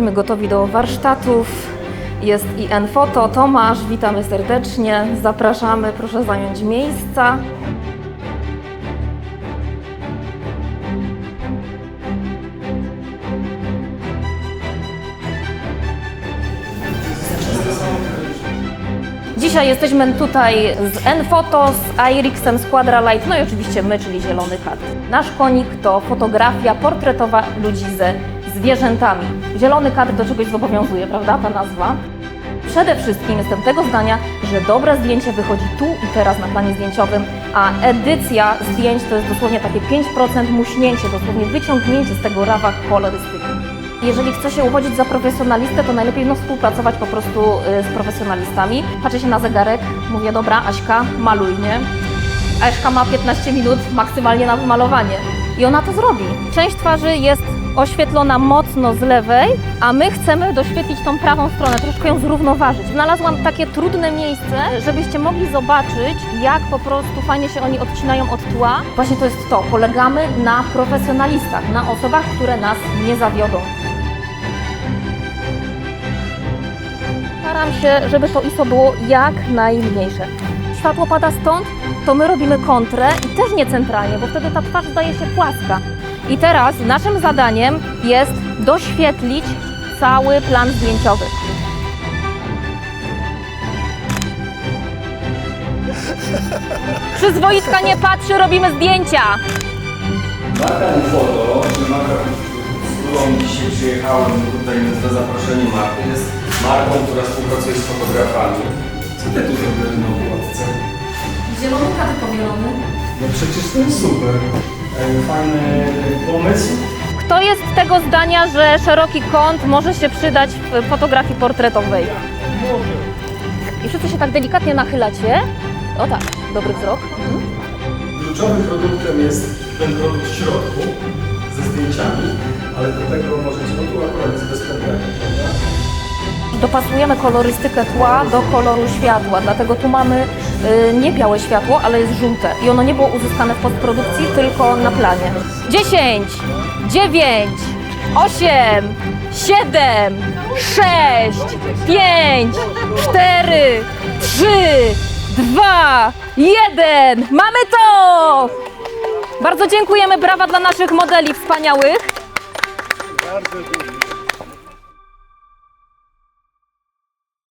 Jesteśmy gotowi do warsztatów. Jest i N-Foto. Tomasz, witamy serdecznie. Zapraszamy, proszę zająć miejsca. Dzisiaj jesteśmy tutaj z N-Foto, z Irixem, z Quadralight, no i oczywiście my, czyli Zielony Kadr. Nasz konik to fotografia portretowa ludzi ze zwierzętami. Zielony kadr do czegoś zobowiązuje, prawda, ta nazwa? Przede wszystkim jestem tego zdania, że dobre zdjęcie wychodzi tu i teraz na planie zdjęciowym, a edycja zdjęć to jest dosłownie takie 5% muśnięcie, dosłownie wyciągnięcie z tego rawa kolorystyki. Jeżeli chce się uchodzić za profesjonalistę, to najlepiej no, współpracować po prostu y, z profesjonalistami. Patrzę się na zegarek, mówię, dobra, Aśka, maluj, nie? Aśka ma 15 minut maksymalnie na wymalowanie. I ona to zrobi. Część twarzy jest oświetlona mocno z lewej, a my chcemy doświetlić tą prawą stronę, troszkę ją zrównoważyć. Znalazłam takie trudne miejsce, żebyście mogli zobaczyć, jak po prostu fajnie się oni odcinają od tła. Właśnie to jest to, polegamy na profesjonalistach, na osobach, które nas nie zawiodą. Staram się, żeby to ISO było jak najmniejsze. Światło pada stąd, to my robimy kontrę i też nie centralnie, bo wtedy ta twarz zdaje się płaska. I teraz naszym zadaniem jest doświetlić cały plan zdjęciowy. Przyzwoitka nie patrzy, robimy zdjęcia. Marka Foto, czy marka, z którą dzisiaj przyjechałem tutaj na zaproszenie Marty, jest marką, która współpracuje z fotografami. Co ty tu zrobiłeś na okładce? Zielony kadr powielony. No przecież to jest super. E, Fajny pomysł. Kto jest tego zdania, że szeroki kąt może się przydać w fotografii portretowej? I wszyscy się tak delikatnie nachylacie. O tak, dobry wzrok. Mhm. Kluczowym produktem jest ten produkt w środku ze zdjęciami, ale do tego możecie, no tu akurat jest bez problemu? Dopasujemy kolorystykę tła do koloru światła, dlatego tu mamy y, nie białe światło, ale jest żółte i ono nie było uzyskane w postprodukcji, tylko na planie. 10, 9, 8, 7, 6, 5, 4, 3, 2, 1. Mamy to! Bardzo dziękujemy, brawa dla naszych modeli wspaniałych.